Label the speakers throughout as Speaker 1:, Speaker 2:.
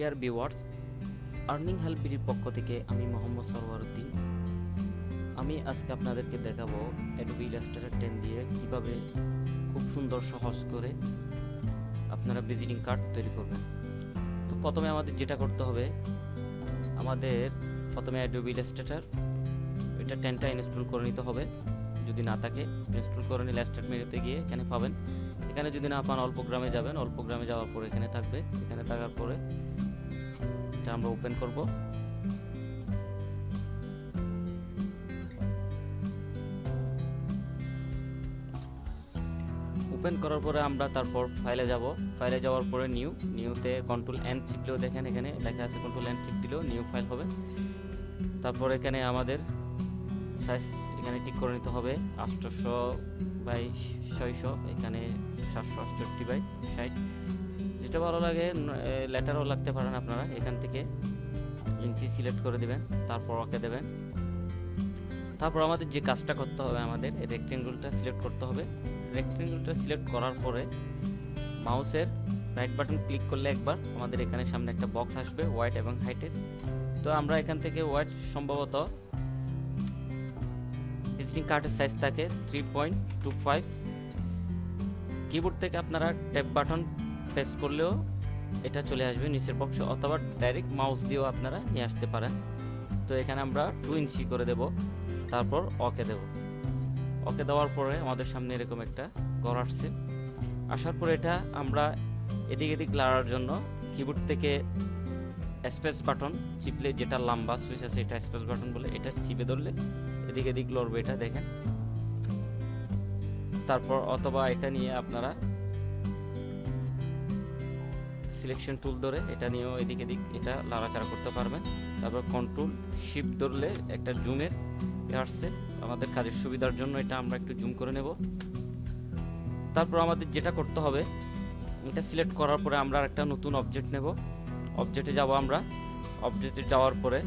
Speaker 1: Dear viewers earning help পক্ষ থেকে আমি মোহাম্মদ সরওয়ারউদ্দিন আমি আজকে আপনাদেরকে দেখাবো অ্যাডোবি ইলাস্ট্রেটর টেন দিয়ে কীভাবে খুব সুন্দর সহজ করে আপনারা ভিজিটিং কার্ড তৈরি করবেন। তো প্রথমে আমাদের যেটা করতে হবে, আমাদের প্রথমে অ্যাডোবি ইলাস্ট্রেটর এটা টেনটা ইনস্টল করে নিতে হবে। যদি না থাকে, ইনস্টল করে নিলে স্টার্ট মেনুতে গিয়ে এখানে পাবেন। এখানে যদি না পান, অল্প গ্রামে যাবেন। অল্প গ্রামে যাওয়ার পরে এখানে থাকবে। এখানে থাকার পরে এটা আমরা ওপেন করব। ওপেন করার পরে আমরা তারপর ফাইলে যাব। ফাইলে যাওয়ার পরে নিউ নিউতে কন্ট্রোল এন চিপলেও দেখেন এখানে লেখা আছে কন্ট্রোল এন চিপ দিলেও নিউ ফাইল হবে। তারপর এখানে আমাদের সাইজ এখানে ঠিক করে নিতে হবে। আটশোশো বাই ছয়শো, এখানে সাতশো আটষট্টি বাই ষাট। যেটা ভালো লাগে লেটারও লাগতে পারেন আপনারা, এখান থেকে ইঞ্চি সিলেক্ট করে দেবেন, তারপর ওকে দেবেন। তারপর আমাদের যে কাজটা করতে হবে আমাদের রেক্টেঙ্গুলটা সিলেক্ট করতে হবে। রেক্টেঙ্গুলটা সিলেক্ট করার পরে মাউসের রাইট বাটন ক্লিক করলে একবার আমাদের এখানে সামনে একটা বক্স আসবে হোয়াইট এবং হাইটের তো আমরা এখান থেকে হোয়াইট সম্ভবত ভিজিটিং কার্ডের সাইজ থাকে three point two five keyboard থেকে আপনারা ট্যাপ বাটন প্রেস করলেও এটা চলে আসবে নিচের বক্সে অথবা ডাইরেক্ট মাউস দিয়েও আপনারা নিয়ে আসতে পারেন। তো এখানে আমরা টু ইঞ্চি করে দেব, তারপর অকে দেব। অকে দেওয়ার পরে আমাদের সামনে এরকম একটা ঘর আসছে। আসার পরে এটা আমরা এদিক এদিক লাড়ার জন্য কিবোর্ড থেকে স্পেস বাটন চিপলে যেটা লম্বা সুইচ আছে এটা স্পেস বাটন বলে এটা চিপে ধরলে এদিক এদিক লড়বে এটা, দেখেন। তারপর অথবা এটা নিয়ে আপনারা সিলেকশন টুল ধরে এটা নিয়েও এদিক এদিক এটা লাড়াচাড়া করতে পারবেন। তারপর কন্ট্রোল শিফট ধরলে একটা জুমের আসছে। আমাদের কাজের সুবিধার জন্য এটা আমরা একটু জুম করে নেব। তারপর আমাদের যেটা করতে হবে, এটা সিলেক্ট করার পরে আমরা একটা নতুন অবজেক্ট নেব। অবজেক্টে যাব আমরা। অবজেক্টে যাওয়ার পরে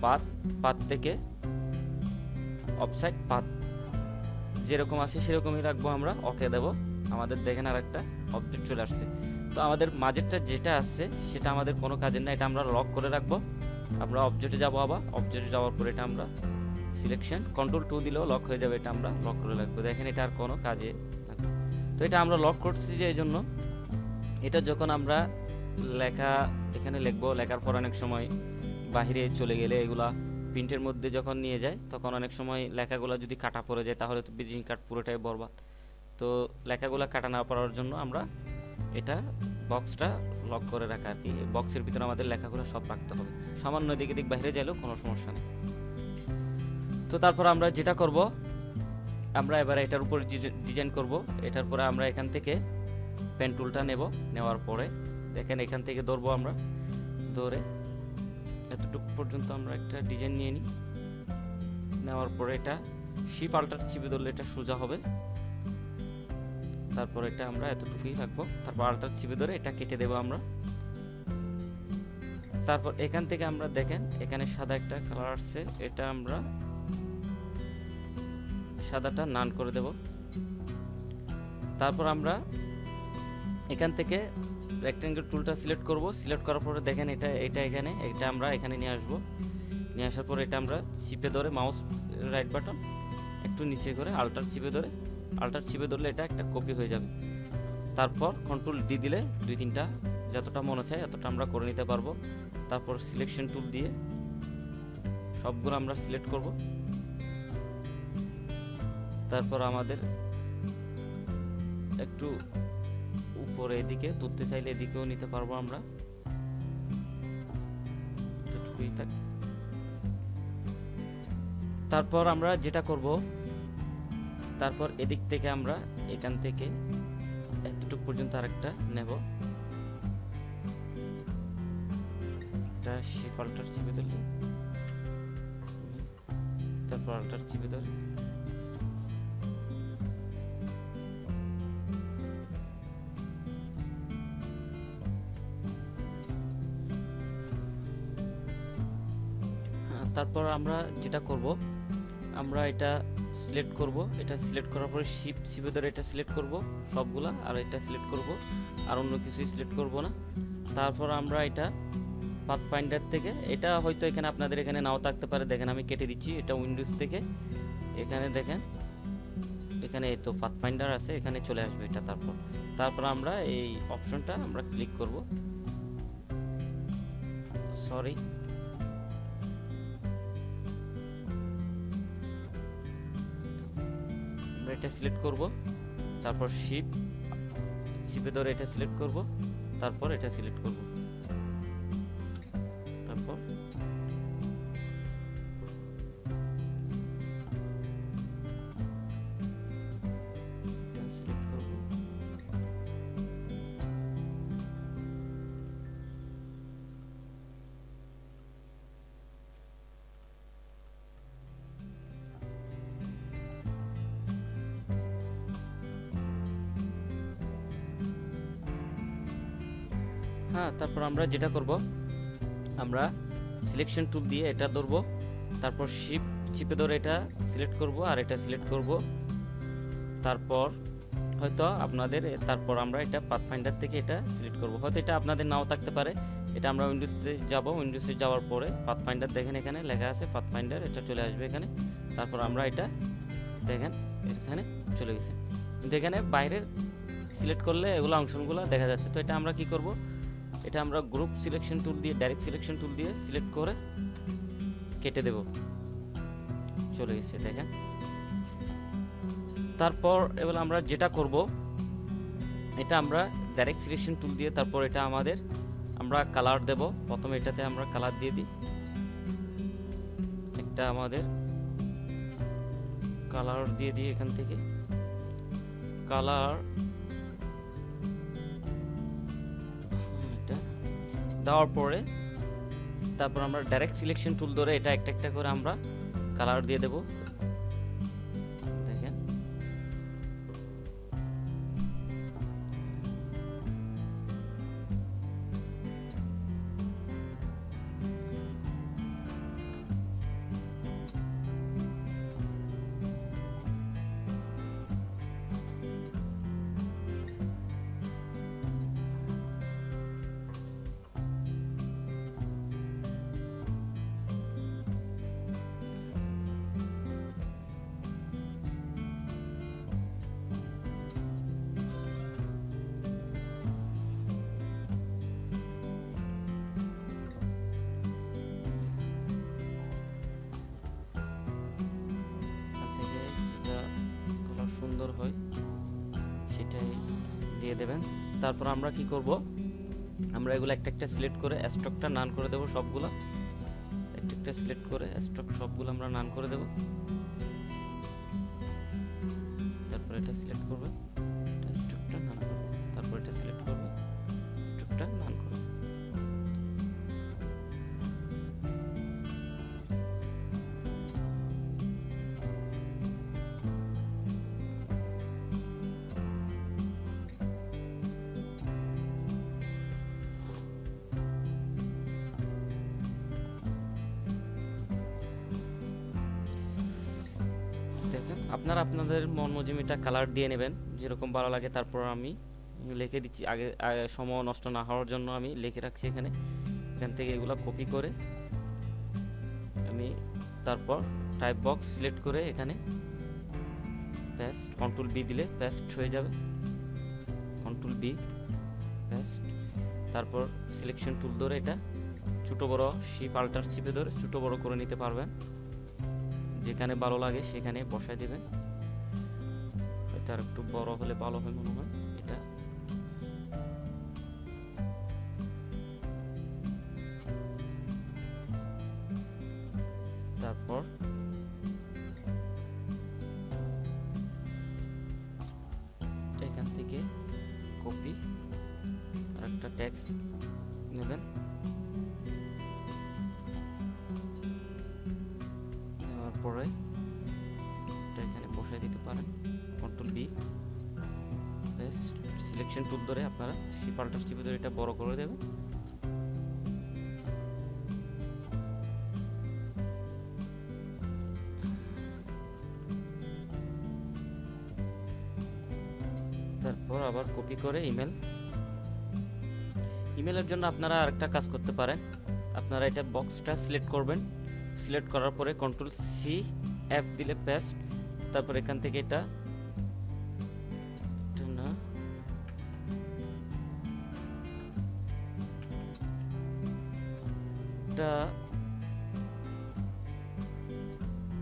Speaker 1: পাত পাত থেকে অফসাইড পাত যেরকম আছে সেরকমই রাখব আমরা। ওকে দেব। আমাদের দেখেন আর একটা অবজেক্ট চলে আসছে। তো আমাদের মাঝেরটা যেটা আসছে, সেটা আমাদের কোনো কাজের না, এটা আমরা লক করে রাখব। আমরা অবজেক্টে যাব আবার অবজেক্টে যাওয়ার পরে এটা আমরা সিলেকশন কন্ট্রোল টু দিলেও লক হয়ে যাবে, এটা আমরা লক করে রাখব। দেখেন এটা আর কোনো কাজে তো এটা আমরা লক করছি যে এই জন্য এটা যখন আমরা লেখা, এখানে লিখব, লেখার পর অনেক সময় বাহিরে চলে গেলে এগুলা প্রিন্টের মধ্যে যখন নিয়ে যায়, তখন অনেক সময় লেখাগুলো যদি কাটা পড়ে যায়, তাহলে তো ভিজিটিং কার্ড পুরোটাই বরবাদ। তো লেখাগুলো কাটা না পড়ার জন্য আমরা এটা বক্সটা লক করে রাখা আর কি। বক্সের ভিতরে আমাদের লেখাগুলো সব রাখতে হবে। সামান্য দিকে দিক বাইরে যাইলেও কোনো সমস্যা নেই। তো তারপর আমরা যেটা করব, আমরা এবার এটার উপর ডিজাইন করব। এটার পরে আমরা এখান থেকে পেন টুলটা নেব। নেওয়ার পরে দেখেন এখান থেকে ধরবো আমরা। ধরে এতটুকু পর্যন্ত আমরা একটা ডিজাইন নিয়ে নিই। নেওয়ার পরে এটা শিপ আল্টার চিপে ধরলে এটা সোজা হবে। তারপর এটা আমরা এতটুকুই রাখব। তারপর আল্টার চিপে ধরে এটা কেটে দেবো আমরা। তারপর এখান থেকে আমরা দেখেন, এখানে সাদা একটা কালার আসছে। এটা আমরা সাদাটা নান করে দেব। তারপর আমরা এখান থেকে রেক্টেঙ্গেল টুলটা সিলেক্ট করব। সিলেক্ট করার পরে দেখেন এটা এটা এখানে, এটা আমরা এখানে নিয়ে আসব। নিয়ে আসার পর এটা আমরা চিপে ধরে মাউস রাইট বাটন একটু নিচে করে আল্টার চিপে ধরে আল্টার চিপে ধরলে এটা একটা কপি হয়ে যাবে। তারপর কন্ট্রোল ডি দিলে দুই তিনটা, যতটা মনে চায় এতটা আমরা করে নিতে পারব। তারপর সিলেকশন টুল দিয়ে সবগুলো আমরা সিলেক্ট করব। তারপর আমাদের একটু উপরে এদিকে, তুলতে চাইলে এদিকেও নিতে পারব আমরা। তারপর আমরা যেটা করব তারপর এদিক থেকে আমরা এখান থেকে এতটুকু পর্যন্ত আরেকটা নেব। এটা শিপ আল্টার চিপে ধরলে তারপর আল্টার চিপে ধরে। হ্যাঁ, তারপর আমরা যেটা করব আমরা এটা সিলেক্ট করব। এটা সিলেক্ট করার পরে শিপ শিপে ধরে এটা সিলেক্ট করব সবগুলা, আর এটা সিলেক্ট করব, আর অন্য কিছুই সিলেক্ট করব না। তারপর আমরা এটা পাথ পাইন্ডার থেকে, এটা হয়তো এখানে আপনাদের এখানে নাও থাকতে পারে। দেখেন আমি কেটে দিচ্ছি, এটা উইন্ডোজ থেকে। এখানে দেখেন, এখানে তো পাথ পাইন্ডার আছে, এখানে চলে আসবে এটা তারপর। তারপর আমরা এই অপশনটা আমরা ক্লিক করব। সরি এটা সিলেক্ট করব। তারপর শিপ শিপে ধরে এটা সিলেক্ট করব। তারপর এটা সিলেক্ট করব। হ্যাঁ তারপর আমরা যেটা করব, আমরা সিলেকশন টুল দিয়ে এটা ধরবো, তারপর শিপ চিপে ধরে এটা সিলেক্ট করব আর এটা সিলেক্ট করব। তারপর হয়তো আপনাদের, তারপর আমরা এটা পাথফাইন্ডার থেকে এটা সিলেক্ট করব। হয়তো এটা আপনাদের নাও থাকতে পারে। এটা আমরা উইন্ডোজতে যাব। উইন্ডোজে যাওয়ার পরে পাথফাইন্ডার দেখেন এখানে লেখা আছে পাথফাইন্ডার এটা চলে আসবে এখানে। তারপর আমরা এটা দেখেন, এখানে চলে গেছে। কিন্তু এখানে বাইরের সিলেক্ট করলে এগুলো অংশগুলো দেখা যাচ্ছে। তো এটা আমরা কি করব? এটা আমরা গ্রুপ সিলেকশন টুল দিয়ে ডাইরেক্ট সিলেকশন টুল দিয়ে সিলেক্ট করে কেটে দেব। চলে গেছে, দেখেন। তারপর এবার আমরা যেটা করব, এটা আমরা ডাইরেক্ট সিলেকশন টুল দিয়ে তারপর এটা আমাদের, আমরা কালার দেব। প্রথমে এটাতে আমরা কালার দিয়ে দিই। একটা আমাদের কালার দিয়ে দিই এখান থেকে। কালার দেওয়ার পরে তারপর আমরা ডাইরেক্ট সিলেকশন টুল ধরে এটা একটা একটা করে আমরা কালার দিয়ে দেব। সুন্দর হয়, সেটাই দিয়ে দেবেন। তারপর আমরা কি করব? আমরা এগুলো একটা একটা সিলেক্ট করে স্টকটা নান করে দেব সবগুলো। একটা একটা সিলেক্ট করে স্টক সবগুলো আমরা নান করে দেব। আপনারা আপনাদের মন মজিমিটা কালার দিয়ে নেবেন, যেরকম ভালো লাগে তারপর আমি লিখে দিচ্ছি। আগে সময় নষ্ট না হওয়ার জন্য আমি লিখে রাখছি এখানে। এখান থেকে এগুলো কপি করে আমি তারপর টাইপ বক্স সিলেক্ট করে এখানে পেস্ট কন্ট্রোল বি দিলে পেস্ট হয়ে যাবে। কন্ট্রোল বি পেস্ট তারপর সিলেকশন টুল ধরে এটা ছোটো বড় শিপ আল্টার চিপে ধরে ছোটো বড় করে নিতে পারবেন। যেখানে ভালো লাগে সেখানে বসায় দিবেন। এটা আর একটু বড় হলে ভালো হয় মনে হয়, এটা। তারপর এখান থেকে কপি আর একটা ট্যাক্স নেবেন। Control B paste selection tool ধরে আপনারা শিপালটা চিপে ধরে এটা বড় করে দেবেন। তারপর আবার কপি করে ইমেল ইমেলের জন্য আপনারা আরেকটা কাজ করতে পারেন। আপনারা এটা বক্সটা সিলেক্ট করবেন। সিলেক্ট করার পরে কন্ট্রোল সি এফ দিলে পেস্ট তারপর এখান থেকে এটা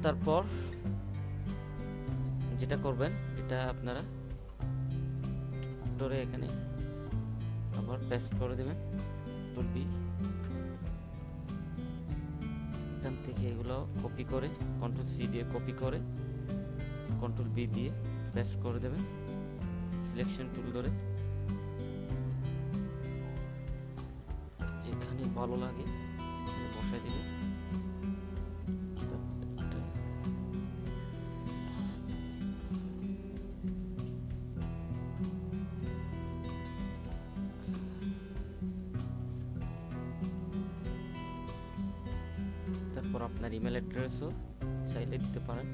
Speaker 1: তারপর যেটা করবেন, এটা আপনারা ধরে এখানে আবার পেস্ট করে দেবেন বি এখান থেকে এগুলো কপি করে কন্ট্রোল সি দিয়ে কপি করে। কন্ট্রোল বি দিয়ে পেস্ট করে দেবেন। সিলেকশন টুল ধরে। যেখানে ভালো লাগে বসাই দিবেন। তারপর আপনার ইমেল অ্যাড্রেসও চাইলে দিতে পারেন।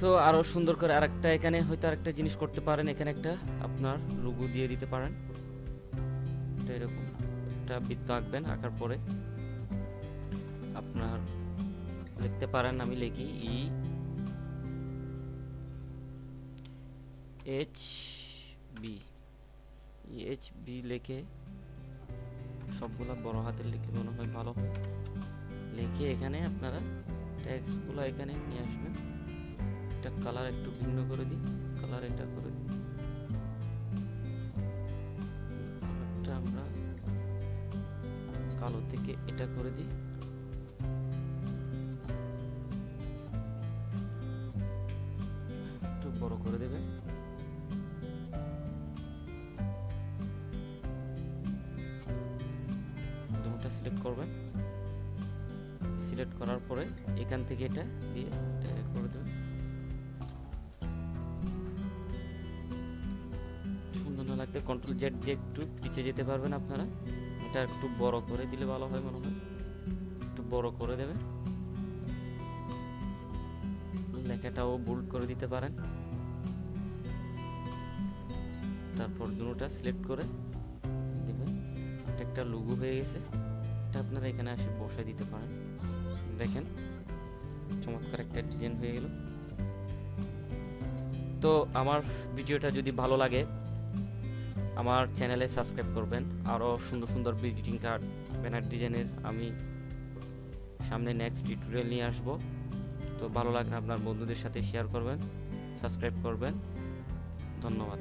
Speaker 1: তো আরও সুন্দর করে আরেকটা এখানে হয়তো আরেকটা জিনিস করতে পারেন। এখানে একটা আপনার লোগো দিয়ে দিতে পারেন। এটা এরকম একটা বৃত্ত আঁকবেন, আঁকার পরে আপনার লিখতে পারেন, আমি লিখি E H B. H B লিখে সবগুলা বড় হাতের লিখলে মনে হয় ভালো। লিখে এখানে আপনারা ট্যাক্সগুলো এখানে নিয়ে আসবেন। এটা কালার একটু ভিন্ন করে দিই কালার এটা করে দিই। আমরা কালো থেকে এটা করে দিই। একটু বড় করে দেবে। সিলেক্ট করবেন। সিলেক্ট করার পরে এখান থেকে এটা দিয়ে সুন্দর না লাগলে কন্ট্রোল জেড দিয়ে একটু পিছিয়ে যেতে পারবেন আপনারা। এটা একটু বড় করে দিলে ভালো হয় মনে হয়। একটু বড় করে দেবে লেখাটাও বোল্ড করে দিতে পারেন। তারপর দুটোটা সিলেক্ট করে দিবেন। এটা একটা লুগু হয়ে গেছে। এটা আপনারা এখানে এসে বসে দিতে পারেন। দেখেন, চমৎকার একটা ডিজাইন হয়ে গেল। তো আমার ভিডিওটা যদি ভালো লাগে আমার চ্যানেলে সাবস্ক্রাইব করবেন। আরও সুন্দর সুন্দর ভিজিটিং কার্ড ব্যানার ডিজাইনের আমি সামনে নেক্সট টিউটোরিয়াল নিয়ে আসব। তো ভালো লাগলে আপনার বন্ধুদের সাথে শেয়ার করবেন সাবস্ক্রাইব করবেন। ধন্যবাদ।